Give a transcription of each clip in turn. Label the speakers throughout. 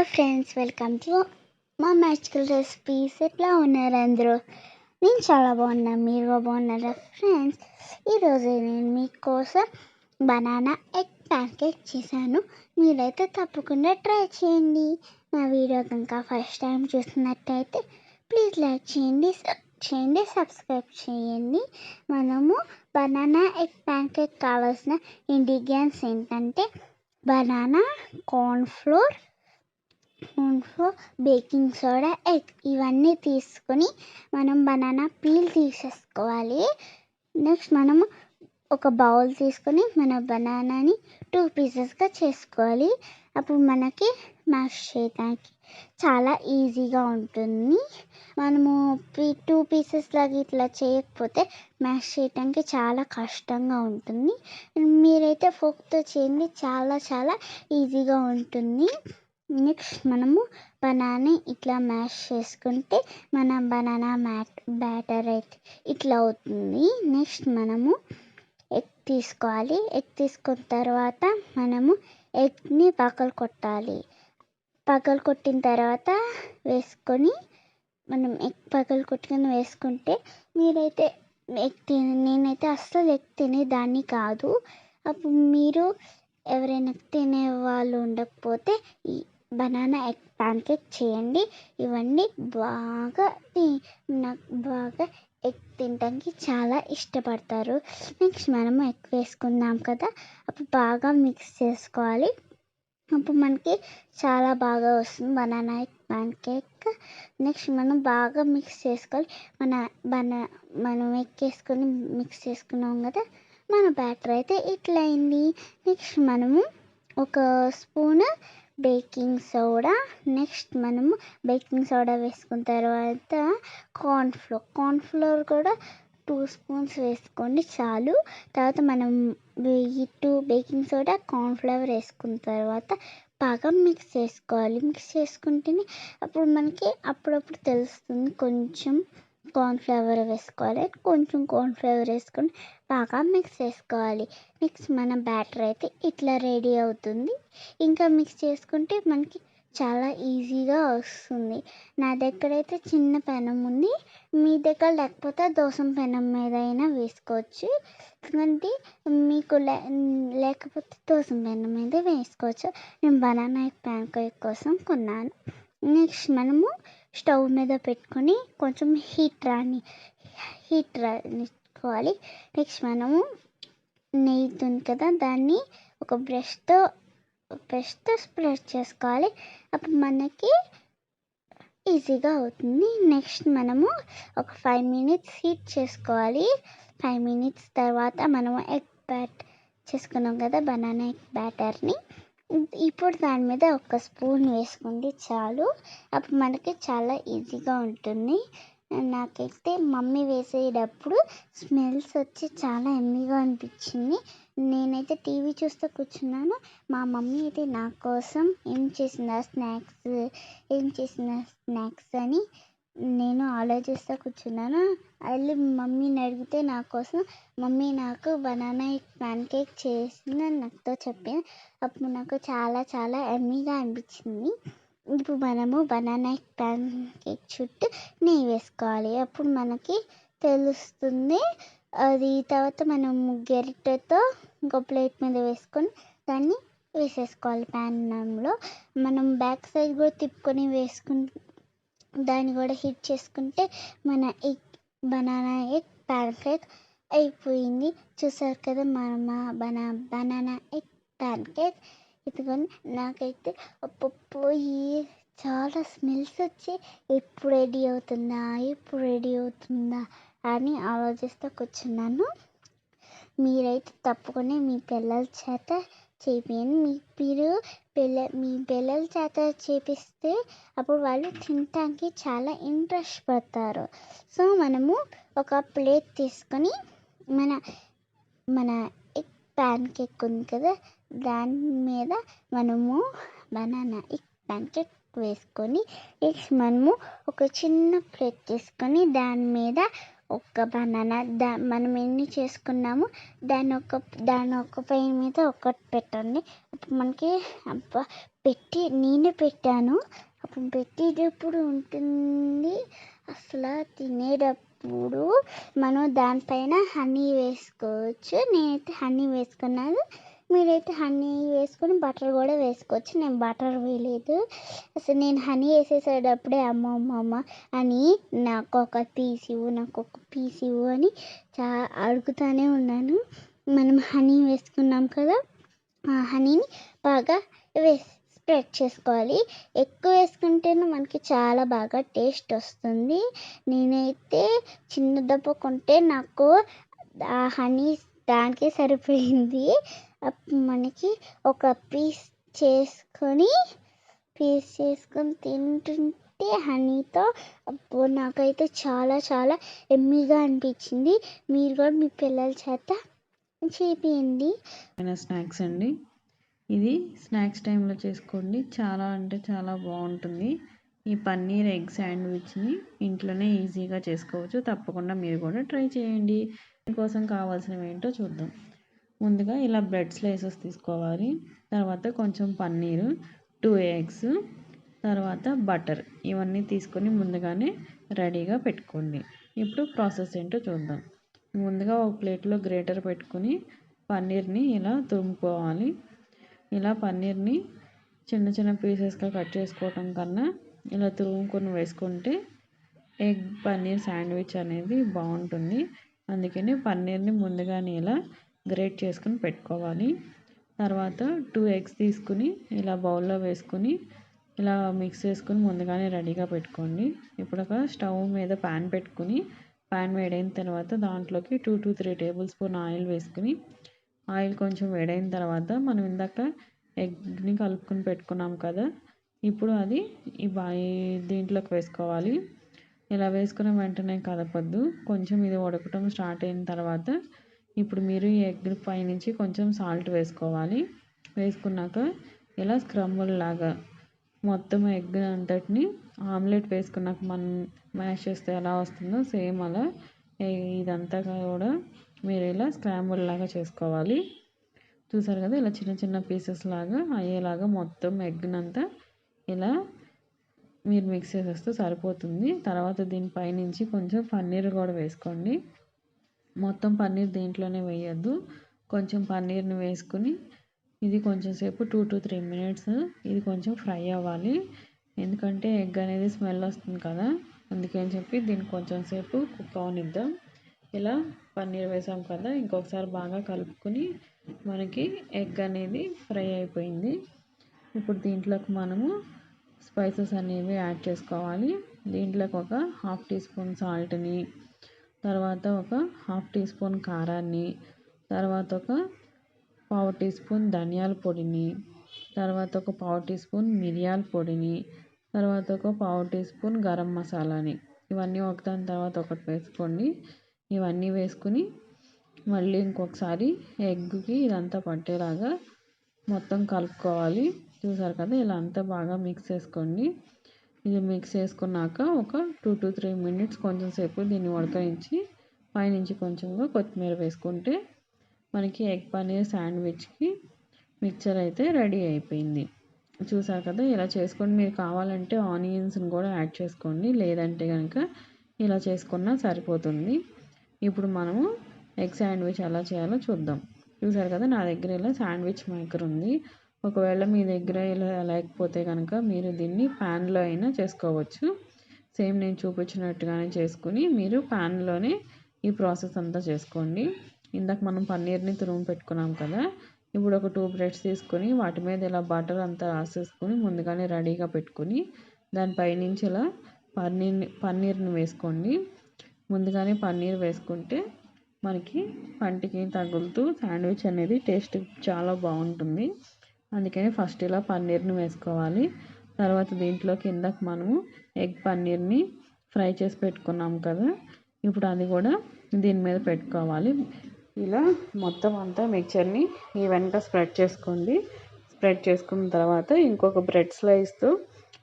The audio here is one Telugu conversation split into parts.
Speaker 1: హలో ఫ్రెండ్స్ వెల్కమ్ టు మా మ్యాజికల్ రెసిపీస్. ఎట్లా ఉన్నారు అందరూ? నేను చాలా బాగున్నాను మీరు బాగున్నారా ఫ్రెండ్స్? ఈరోజు నేను మీకోసం బనానా ఎగ్ ప్యాకెట్ చేశాను. మీరైతే తప్పకుండా ట్రై చేయండి. నా వీడియో కనుక ఫస్ట్ టైం చూసినట్టయితే ప్లీజ్ లైక్ చేయండి సబ్ చేయండి సబ్స్క్రైబ్ చేయండి. మనము బనానా ఎగ్ ప్యాన్ కావాల్సిన ఇంగ్రీడియంట్స్ ఏంటంటే banana corn flour spoons baking soda egg ఇవన్నీ తీసుకొని మనం బనానా పీల్ తీసేసుకోవాలి. నెక్స్ట్ మనము ఒక బౌల్ తీసుకొని మన బనానాని టూ పీసెస్గా చేసుకోవాలి. అప్పుడు మనకి మ్యాష్ చేయడానికి చాలా ఈజీగా ఉంటుంది. మనము టూ పీసెస్ లాగా ఇట్లా చేయకపోతే మ్యాష్ చేయడానికి చాలా కష్టంగా ఉంటుంది. మీరైతే ఫోక్తో చేయండి చాలా చాలా ఈజీగా ఉంటుంది. నెక్స్ట్ మనము బనానా ఇట్లా మ్యాష్ చేసుకుంటే మన బనానా మ్యాట్ బ్యాటర్ అయితే ఇట్లా అవుతుంది. నెక్స్ట్ మనము ఎగ్ తీసుకోవాలి. ఎగ్ తీసుకున్న తర్వాత మనము ఎగ్ని పగలు కొట్టాలి. పగలు కొట్టిన తర్వాత వేసుకొని మనం ఎగ్ పగలు కొట్టుకొని వేసుకుంటే మీరైతే ఎగ్ తిని నేనైతే అస్సలు ఎగ్ తినేదాన్ని కాదు. అప్పుడు మీరు ఎవరైనా తినే వాళ్ళు ఉండకపోతే ఈ బనానా ఎగ్ ప్యాన్ కేక్ చేయండి. ఇవన్నీ బాగా నాకు బాగా ఎగ్ తినడానికి చాలా ఇష్టపడతారు. నెక్స్ట్ మనము ఎగ్ వేసుకుందాం కదా. అప్పుడు బాగా మిక్స్ చేసుకోవాలి. అప్పుడు మనకి చాలా బాగా వస్తుంది banana egg pan cake next మనం బాగా మిక్స్ చేసుకోవాలి. మన బనా మనం ఎగ్ వేసుకొని మిక్స్ చేసుకున్నాం కదా. మన బ్యాటర్ అయితే ఇట్లా అయింది నెక్స్ట్ మనము ఒక స్పూన్ బేకింగ్ సోడా. నెక్స్ట్ మనము బేకింగ్ సోడా వేసుకున్న తర్వాత కార్న్ఫ్లోర్ కార్న్ఫ్లోర్ కూడా టూ స్పూన్స్ వేసుకోండి చాలు. తర్వాత మనం ఈ టూ బేకింగ్ సోడా కార్న్ఫ్లవర్ వేసుకున్న తర్వాత బాగా మిక్స్ చేసుకోవాలి. మిక్స్ చేసుకుంటేనే అప్పుడు మనకి అప్పుడప్పుడు తెలుస్తుంది కొంచెం కార్న్ఫ్లవర్ వేసుకోవాలి. కొంచెం కార్న్ఫ్లవర్ వేసుకొని బాగా మిక్స్ చేసుకోవాలి. నెక్స్ట్ మన బ్యాటర్ అయితే ఇట్లా రెడీ అవుతుంది. ఇంకా మిక్స్ చేసుకుంటే మనకి చాలా ఈజీగా వస్తుంది. నా దగ్గర అయితే చిన్న పెనం ఉంది. మీ దగ్గర లేకపోతే దోసం పెనం మీద అయినా వేసుకోవచ్చు. ఎందుకంటే మీకు లే లేకపోతే దోసం పెనం మీద వేసుకోవచ్చు. నేను బనానా ప్యాన్ కేక్ కోసం కొన్నాను. నెక్స్ట్ మనము స్టవ్ మీద పెట్టుకొని కొంచెం హీట్ రాని హీట్ రానిచ్చుకోవాలి. నెక్స్ట్ మనము నెయ్యి ఉంది కదా దాన్ని ఒక బ్రష్తో బ్రష్తో స్ప్రెడ్ చేసుకోవాలి. అప్పుడు మనకి ఈజీగా అవుతుంది. నెక్స్ట్ మనము ఒక ఫైవ్ మినిట్స్ హీట్ చేసుకోవాలి. ఫైవ్ మినిట్స్ తర్వాత మనము ఎగ్ బ్యాట్ చేసుకున్నాం కదా బనానా ఎగ్ బ్యాటర్ని. ఇప్పుడు దాని మీద ఒక స్పూన్ వేసుకుంటే చాలు. అప్పుడు మనకి చాలా ఈజీగా ఉంటుంది. నాకైతే మమ్మీ వేసేటప్పుడు స్మెల్స్ వచ్చి చాలా ఎమ్మీగా అనిపించింది. నేనైతే టీవీ చూస్తూ కూర్చున్నాను. మా మమ్మీ అయితే నా కోసం ఏం చేసిందా స్నాక్స్ ఏం చేసిందా స్నాక్స్ అని నేను ఆలోచిస్తూ కూర్చున్నాను. వెళ్ళి మమ్మీని అడిగితే నా కోసం మమ్మీ నాకు బనానా ప్యాన్ కేక్ చేసిందని నాతో చెప్పింది. అప్పుడు నాకు చాలా చాలా ఎమ్మీగా అనిపించింది. ఇప్పుడు మనము బనానా ప్యాన్ కేక్ చుట్టూ నెయ్యి వేసుకోవాలి. అప్పుడు మనకి తెలుస్తుంది. అది తర్వాత మనం గెరిటతో ఇంకో ప్లేట్ మీద వేసుకొని దాన్ని వేసేసుకోవాలి ప్యాన్లో. మనం బ్యాక్ సైడ్ కూడా తిప్పుకొని వేసుకుని దాన్ని కూడా హీట్ చేసుకుంటే మన egg banana egg pan cake అయిపోయింది. చూసారు కదా మన బనా బనానా ఎగ్ ప్యాన్ కేక్ ఇదిగోని నాకైతే పోయి చాలా స్మెల్స్ వచ్చి ఎప్పుడు రెడీ అవుతుందా ఎప్పుడు రెడీ అవుతుందా అని ఆలోచిస్తూ కూర్చున్నాను. మీరైతే తప్పకుండా మీ పిల్లల చేత చేపియండి మీ మీరు పిల్ల మీ పిల్లల చేత చేపిస్తే అప్పుడు వాళ్ళు తినటానికి చాలా ఇంట్రెస్ట్ పడతారు. సో మనము ఒక ప్లేట్ తీసుకొని మన మన ఎగ్ ప్యాన్ కేక్ ఉంది కదా దాని మీద మనము బనానా ఎగ్ ప్యాన్ కేక్ వేసుకొని నెక్స్ట్ మనము ఒక చిన్న ప్లేట్ తీసుకొని దాని మీద ఒక్క బనానా దా మనం ఎన్ని చేసుకున్నామో దాని ఒక దాని ఒక పొయ్యి మీద ఒక్కటి పెట్టండి. అప్పుడు మనకి అబ్బా పెట్టి నేనే పెట్టాను. అప్పుడు పెట్టేటప్పుడు ఉంటుంది అసలు తినేటప్పుడు మనం దానిపైన హనీ వేసుకోవచ్చు. నేనైతే హనీ వేసుకున్నాను. మీరైతే హనీ వేసుకొని బటర్ కూడా వేసుకోవచ్చు. నేను బటర్ వేయలేదు. అసలు నేను హనీ వేసేసేటప్పుడే అమ్మ అమ్మ అని నాకు ఒక పీస్ ఇవ్వు నాకు ఒక పీస్ ఇవ్వు అని చా అడుగుతానే ఉన్నాను. మనం హనీ వేసుకున్నాం కదా ఆ హనీని బాగా వేసి స్ప్రెడ్ చేసుకోవాలి. ఎక్కువ వేసుకుంటేనే మనకి చాలా బాగా టేస్ట్ వస్తుంది. నేనైతే చిన్న దెబ్బ కొంటే నాకు ఆ హనీ దానికే సరిపోయింది. మనకి ఒక పీస్ చేసుకొని పీస్ చేసుకొని తింటుంటే హనీతో అబ్బో నాకైతే చాలా చాలా ఎమ్మీగా అనిపించింది. మీరు కూడా మీ పిల్లల చేత చేపియండి.
Speaker 2: స్నాక్స్ అండి. ఇది స్నాక్స్ టైంలో చేసుకోండి. చాలా అంటే చాలా బాగుంటుంది. ఈ పన్నీర్ ఎగ్ శాండ్విచ్ని ఇంట్లోనే ఈజీగా చేసుకోవచ్చు. తప్పకుండా మీరు కూడా ట్రై చేయండి. దీనికోసం కావాల్సినవి ఏంటో చూద్దాం. ముందుగా ఇలా బ్రెడ్ స్లైసెస్ తీసుకోవాలి. తర్వాత కొంచెం పన్నీరు టూ ఎగ్స్ తర్వాత బటర్ ఇవన్నీ తీసుకొని ముందుగానే రెడీగా పెట్టుకోండి. ఇప్పుడు ప్రాసెస్ ఏంటో చూద్దాం. ముందుగా ఒక ప్లేట్లో గ్రేటర్ పెట్టుకుని పన్నీర్ని ఇలా తురుముకోవాలి. ఇలా పన్నీర్ని చిన్న చిన్న పీసెస్గా కట్ చేసుకోవటం కన్నా ఇలా తురుముకొని వేసుకుంటే ఎగ్ పన్నీర్ శాండ్విచ్ అనేది బాగుంటుంది. అందుకని పన్నీర్ని ముందుగానే ఇలా గ్రేట్ చేసుకుని పెట్టుకోవాలి. తర్వాత టూ ఎగ్స్ తీసుకుని ఇలా బౌల్లో వేసుకుని ఇలా మిక్స్ చేసుకుని ముందుగానే రెడీగా పెట్టుకోండి. ఇప్పుడు ఒక స్టవ్ మీద ప్యాన్ పెట్టుకుని ప్యాన్ వేడైన తర్వాత దాంట్లోకి two to three tablespoon oil వేసుకుని ఆయిల్ కొంచెం వేడైన తర్వాత మనం ఇందాక ఎగ్ని కలుపుకొని పెట్టుకున్నాం కదా ఇప్పుడు అది ఈ బాయి దీంట్లోకి వేసుకోవాలి. ఇలా వేసుకున్న వెంటనే కలపద్దు. కొంచెం ఇది ఉడకటం స్టార్ట్ అయిన తర్వాత ఇప్పుడు మీరు ఈ ఎగ్ పైనుంచి కొంచెం సాల్ట్ వేసుకోవాలి. వేసుకున్నాక ఇలా స్క్రమ్బుల్ లాగా మొత్తం ఎగ్ అంతటిని ఆమ్లెట్ వేసుకున్నాక మనం మ్యాష్ చేస్తే ఎలా వస్తుందో సేమ్ అలా ఇదంతా కూడా మీరు ఇలా స్క్రాంబుల్ లాగా చేసుకోవాలి. చూసారు కదా ఇలా చిన్న చిన్న పీసెస్ లాగా అయ్యేలాగా మొత్తం ఎగ్నంతా ఇలా మీరు మిక్స్ చేసేస్తే సరిపోతుంది. తర్వాత దీనిపైనుంచి కొంచెం పన్నీర్ కూడా వేసుకోండి. మొత్తం పన్నీర్ దీంట్లోనే వేయద్దు. కొంచెం పన్నీర్ని వేసుకుని ఇది కొంచెం సేపు టూ టు త్రీ మినిట్స్ ఇది కొంచెం ఫ్రై అవ్వాలి. ఎందుకంటే ఎగ్ అనేది స్మెల్ వస్తుంది కదా. అందుకని చెప్పి దీన్ని కొంచెం సేపు కుక్ అవనిద్దాం. ఇలా పన్నీర్ వేసాం కదా. ఇంకొకసారి బాగా కలుపుకొని మనకి ఎగ్ అనేది ఫ్రై అయిపోయింది. ఇప్పుడు దీంట్లోకి మనము స్పైసెస్ అనేవి యాడ్ చేసుకోవాలి. దీంట్లోకి ఒక హాఫ్ టీ స్పూన్ సాల్ట్ని తర్వాత ఒక హాఫ్ టీ స్పూన్ కారాన్ని తర్వాత ఒక పావు టీ స్పూన్ ధనియాల పొడిని తర్వాత ఒక పావు టీ స్పూన్ మిరియాల పొడిని తర్వాత ఒక పావు టీ స్పూన్ గరం మసాలాని. ఇవన్నీ ఒకదాని తర్వాత ఒకటి వేసుకోండి. ఇవన్నీ వేసుకుని మళ్ళీ ఇంకొకసారి ఎగ్కి ఇదంతా పట్టేలాగా మొత్తం కలుపుకోవాలి. చూసారు కదా ఇలా అంతా బాగా మిక్స్ చేసుకోండి. ఇది మిక్స్ చేసుకున్నాక ఒక టూ టు త్రీ మినిట్స్ కొంచెం సేపు దీన్ని ఉడకరించి పైనుంచి కొంచెంగా కొత్తిమీర వేసుకుంటే మనకి ఎగ్ పన్నీర్ శాండ్విచ్కి మిక్చర్ అయితే రెడీ అయిపోయింది. చూసారు కదా ఇలా చేసుకొని మీరు కావాలంటే ఆనియన్స్ని కూడా యాడ్ చేసుకోండి. లేదంటే కనుక ఇలా చేసుకున్నా సరిపోతుంది. ఇప్పుడు మనము ఎగ్ శాండ్విచ్ ఎలా చేయాలో చూద్దాం. చూసారు కదా నా దగ్గర ఇలా శాండ్విచ్ మేకర్ ఉంది. ఒకవేళ మీ దగ్గర ఇలా లేకపోతే కనుక మీరు దీన్ని ప్యాన్లో అయినా చేసుకోవచ్చు. సేమ్ నేను చూపించినట్టుగానే చేసుకుని మీరు ప్యాన్లోనే ఈ ప్రాసెస్ అంతా చేసుకోండి. ఇందాక మనం పన్నీర్ని తురుము పెట్టుకున్నాం కదా ఇప్పుడు ఒక టూ బ్రెడ్స్ తీసుకొని వాటి మీద ఇలా బటర్ అంతా రాసేసుకొని ముందుగానే రెడీగా పెట్టుకుని దానిపైనుంచి ఇలా పన్నీర్ని పన్నీర్ని వేసుకోండి. ముందుగానే పన్నీర్ వేసుకుంటే మనకి పంటికి తగులుతూ శాండ్విచ్ అనేది టేస్ట్ చాలా బాగుంటుంది. అందుకని ఫస్ట్ ఇలా పన్నీర్ని వేసుకోవాలి. తర్వాత దీంట్లో ఇందాక మనము ఎగ్ పన్నీర్ని ఫ్రై చేసి పెట్టుకున్నాం కదా. ఇప్పుడు అది కూడా దీని మీద పెట్టుకోవాలి. ఇలా మొత్తం అంతా మిక్చర్ని ఈవెన్గా స్ప్రెడ్ చేసుకోండి. స్ప్రెడ్ చేసుకున్న తర్వాత ఇంకొక బ్రెడ్ స్లైస్తో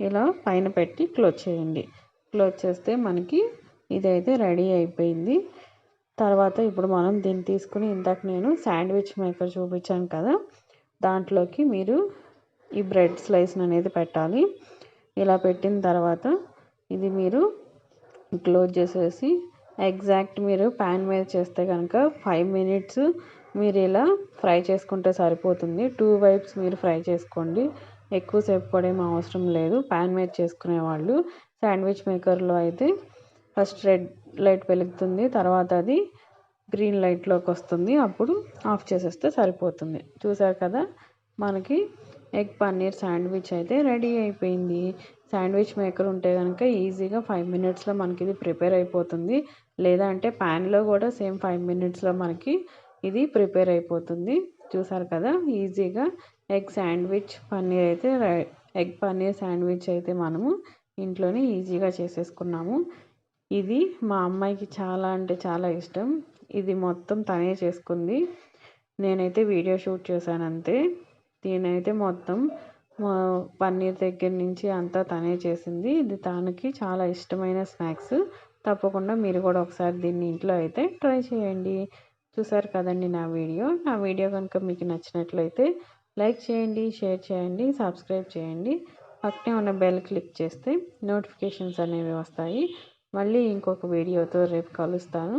Speaker 2: ఇలా పైన పెట్టి క్లోజ్ చేయండి. క్లోజ్ చేస్తే మనకి ఇదైతే రెడీ అయిపోయింది. తర్వాత ఇప్పుడు మనం దీన్ని తీసుకుని ఇందాక నేను శాండ్విచ్ మేకర్ చూపించాను కదా. దాంట్లోకి మీరు ఈ బ్రెడ్ స్లైస్ అనేది పెట్టాలి. ఇలా పెట్టిన తర్వాత ఇది మీరు క్లోజ్ చేసేసి ఎగ్జాక్ట్ మీరు ప్యాన్ మీద చేస్తే కనుక ఫైవ్ మినిట్స్ మీరు ఇలా ఫ్రై చేసుకుంటే సరిపోతుంది. టూ వైప్స్ మీరు ఫ్రై చేసుకోండి. ఎక్కువసేపు కూడా ఏం అవసరం లేదు. ప్యాన్ మీద చేసుకునే వాళ్ళు శాండ్విచ్ మేకర్లో అయితే ఫస్ట్ రెడ్ లైట్ వెలుగుతుంది. తర్వాత అది గ్రీన్ లైట్లోకి వస్తుంది. అప్పుడు ఆఫ్ చేసేస్తే సరిపోతుంది. చూసారు కదా? మనకి ఎగ్ పన్నీర్ శాండ్విచ్ అయితే రెడీ అయిపోయింది. శాండ్విచ్ మేకర్ ఉంటే కనుక ఈజీగా ఫైవ్ మినిట్స్లో మనకి ఇది ప్రిపేర్ అయిపోతుంది. లేదా అంటే ప్యాన్లో కూడా సేమ్ ఫైవ్ మినిట్స్లో మనకి ఇది ప్రిపేర్ అయిపోతుంది. చూసారు కదా? ఈజీగా ఎగ్ శాండ్విచ్ పన్నీర్ అయితే ఎగ్ పన్నీర్ శాండ్విచ్ అయితే మనము ఇంట్లోనే ఈజీగా చేసేసుకున్నాము. ఇది మా అమ్మాయికి చాలా అంటే చాలా ఇష్టం. ఇది మొత్తం తనే చేసుకుంది. నేనైతే వీడియో షూట్ చేశాను అంతే. దీనైతే మొత్తం పన్నీర్ దగ్గర నుంచి అంతా తనే చేసింది. ఇది తనకి చాలా ఇష్టమైన స్నాక్స్. తప్పకుండా మీరు కూడా ఒకసారి దీన్ని ఇంట్లో అయితే ట్రై చేయండి. చూసారు కదండి నా వీడియో. నా వీడియో కనుక మీకు నచ్చినట్లయితే లైక్ చేయండి షేర్ చేయండి సబ్స్క్రైబ్ చేయండి. పక్కనే ఉన్న బెల్ క్లిక్ చేస్తే నోటిఫికేషన్స్ అనేవి వస్తాయి. మళ్ళీ ఇంకొక వీడియోతో రేపు కలుస్తాను.